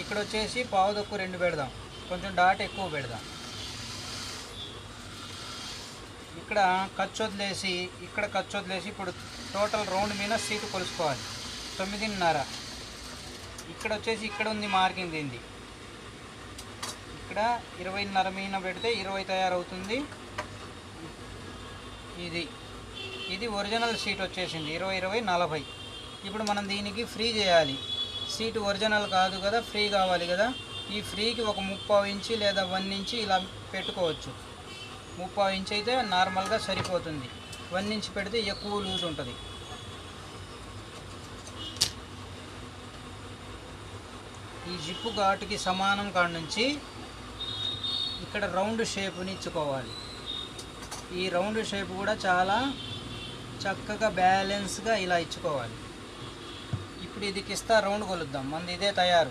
ఇక్కడ వచ్చేసి పావు తక్కువ రెండు పెడదాం. కొంచెం డాట్ ఎక్కువ పెడదాం. ఇక్కడ ఖర్చు వదిలేసి ఇక్కడ ఖర్చు వదిలేసి ఇప్పుడు టోటల్ రౌండ్ మీద సీటు కొలుసుకోవాలి. తొమ్మిదిన్నర. ఇక్కడ వచ్చేసి ఇక్కడ ఉంది మార్కింగ్ దీనిది. ఇక్కడ ఇరవైన్నర మీద పెడితే ఇరవై తయారవుతుంది. ఇది. ఇది ఒరిజినల్ సీట్ వచ్చేసింది ఇరవై ఇరవై నలభై. ఇప్పుడు మనం దీనికి ఫ్రీ చేయాలి. సీటు ఒరిజినల్ కాదు కదా ఫ్రీ కావాలి కదా. ఈ ఫ్రీకి ఒక ముప్పావు ఇంచి లేదా వన్ ఇంచి ఇలా పెట్టుకోవచ్చు. ముప్పావు ఇంచ్ అయితే నార్మల్గా సరిపోతుంది. వన్ ఇంచ్ పెడితే ఎక్కువ లూజ్ ఉంటుంది. ఈ జిప్పు ఘాటుకి సమానం కాడ నుంచి ఇక్కడ రౌండ్ షేప్ని ఇచ్చుకోవాలి. ఈ రౌండ్ షేప్ కూడా చాలా చక్కగా బ్యాలెన్స్గా ఇలా ఇచ్చుకోవాలి. ఇప్పుడు ఇది కిస్తా రౌండ్ కొలుద్దాం. మంది ఇదే తయారు.